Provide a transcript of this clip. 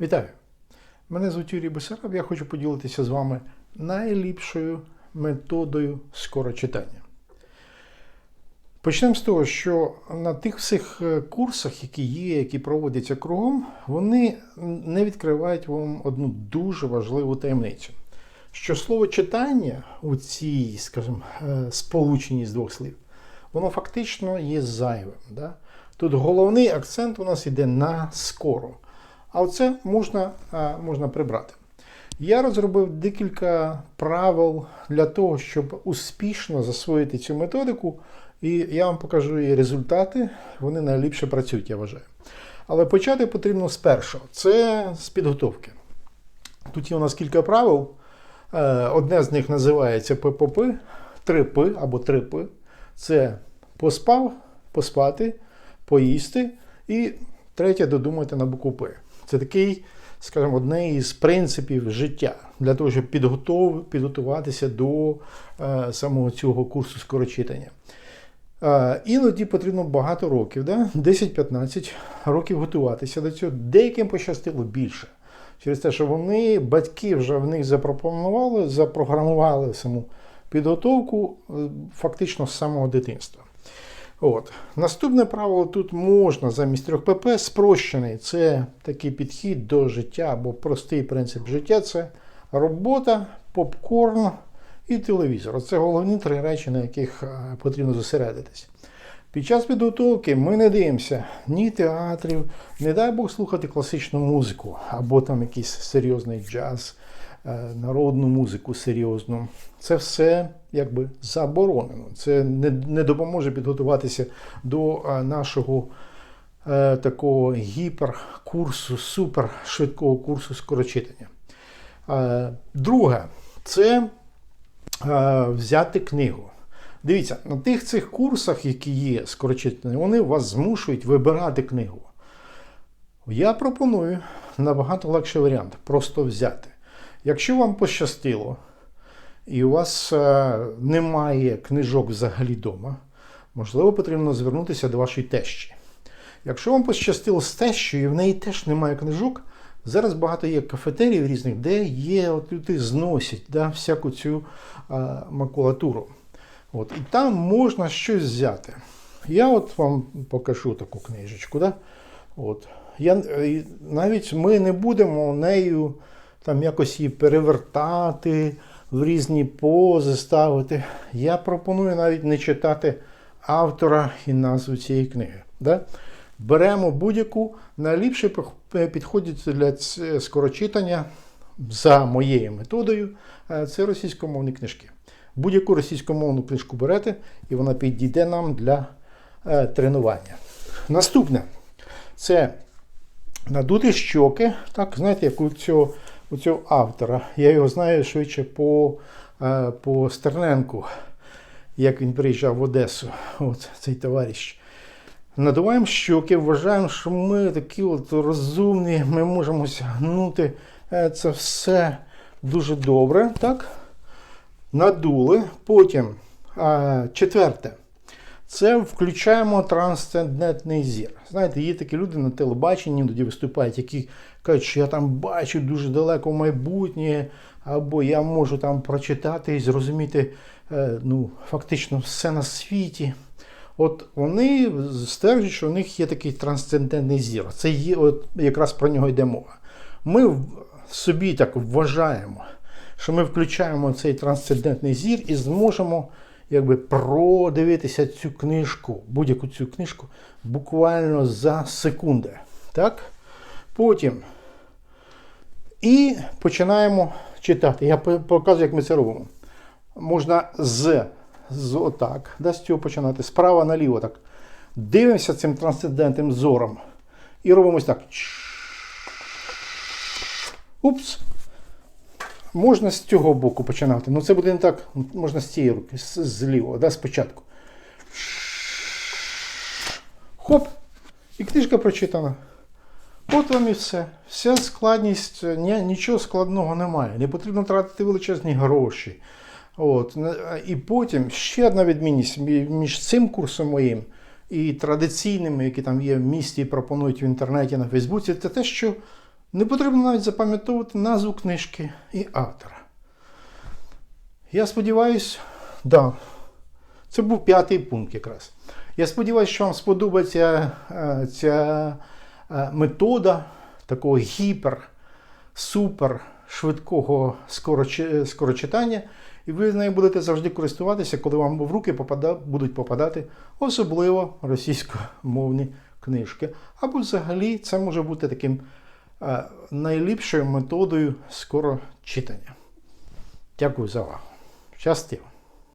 Вітаю! Мене звуть Юрій Бесараб. Я хочу поділитися з вами найліпшою методою скорочитання. Почнемо з того, що на тих всіх е, курсах, які є, які проводяться кругом, вони не відкривають вам одну дуже важливу таємницю. Що слово читання у цій, скажімо, е, сполученні з двох слів, воно фактично є зайвим. Да? Тут головний акцент у нас йде на скоро. А оце можна, можна прибрати. Я розробив декілька правил для того, щоб успішно засвоїти цю методику, і я вам покажу її результати. Вони найліпше працюють, я вважаю. Але почати потрібно з першого це з підготовки. Тут є у нас кілька правил. Е, Одне з них називається ППП, 3П або 3П. Це поспав, поспати, поїсти. І третє додумати на букву П. Це такий, скажімо, одне із принципів життя для того, щоб підготов, підготуватися до е, самого цього курсу скорочитання. Е, іноді потрібно багато років, да? 10-15 років готуватися до цього. Деяким пощастило більше. Через те, що вони, батьки вже в них запропонували, запрограмували саму підготовку е, фактично з самого дитинства. От. Наступне правило тут можна замість 3 ПП спрощений. Це такий підхід до життя або простий принцип життя це робота, попкорн і телевізор. Це головні три речі, на яких е, потрібно зосередитись. Під час підготовки ми не дивимося ні театрів, не дай Бог слухати класичну музику або там якийсь серйозний джаз, народну музику серйозну. Це все якби заборонено. Це не, не допоможе підготуватися до е, нашого е, такого гіперкурсу, супершвидкого курсу скорочитання. Е, друге, це е, взяти книгу. Дивіться, на тих цих курсах, які є скорочитані, вони вас змушують вибирати книгу. Я пропоную набагато легший варіант просто взяти. Якщо вам пощастило, і у вас е, немає книжок взагалі вдома, можливо, потрібно звернутися до вашої тещі. Якщо вам пощастило з тещою, і в неї теж немає книжок, зараз багато є кафетерій різних, де є, от люди зносять да, всяку цю а, макулатуру. От, і там можна щось взяти. Я от вам покажу таку книжечку. Да? От. Я, навіть ми не будемо нею там якось її перевертати, в різні пози ставити. Я пропоную навіть не читати автора і назву цієї книги. Да? Беремо будь-яку, найліпше підходить для скорочитання за моєю методою. е, Це російськомовні книжки. Будь-яку російськомовну книжку берете, і вона підійде нам для е, тренування. Наступне це надути щоки. Так, знаєте, як у цього, у цього автора. Я його знаю швидше по, е, по Стерненку, як він приїжджав в Одесу. От цей товариш. Надуваємо щоки, вважаємо, що ми такі от розумні, ми можемо сягнути е, це все дуже добре. Так? Надули. Потім четверте. Це включаємо трансцендентний зір. Знаєте, є такі люди на телебаченні, іноді виступають, які кажуть, що я там бачу дуже далеко майбутнє, або я можу там прочитати і зрозуміти е, ну, фактично все на світі. От вони стверджують, що у них є такий трансцендентний зір. Це є, от якраз про нього йде мова. Ми собі так вважаємо, що ми включаємо цей трансцендентний зір і зможемо якби продивитися цю книжку, будь-яку цю книжку, буквально за секунди. Так? Потім. І починаємо читати. Я показую, як ми це робимо. Можна з, з отак, да, з цього починати, справа наліво так. Дивимося цим трансцендентним зором. І робимо так. Упс. Можна з цього боку починати. Ну це буде не так. Можна з цієї руки, зліво, да, спочатку. Хоп! І книжка прочитана. От вам і все. Вся складність, ні, нічого складного немає. Не потрібно тратити величезні гроші. От. І потім ще одна відмінність між цим курсом моїм і традиційними, які там є в місті і пропонують в інтернеті на Фейсбуці, це те, що Не потрібно навіть запам'ятовувати назву книжки і автора. Я сподіваюся, да, це був п'ятий пункт якраз. Я сподіваюся, що вам сподобається е, ця е, метода такого гіпер, супер швидкого скорочитання, і ви з нею будете завжди користуватися, коли вам в руки будуть попадати особливо російськомовні книжки. Або взагалі це може бути таким найліпшою методою скорочитання. Дякую за увагу. Щастиво!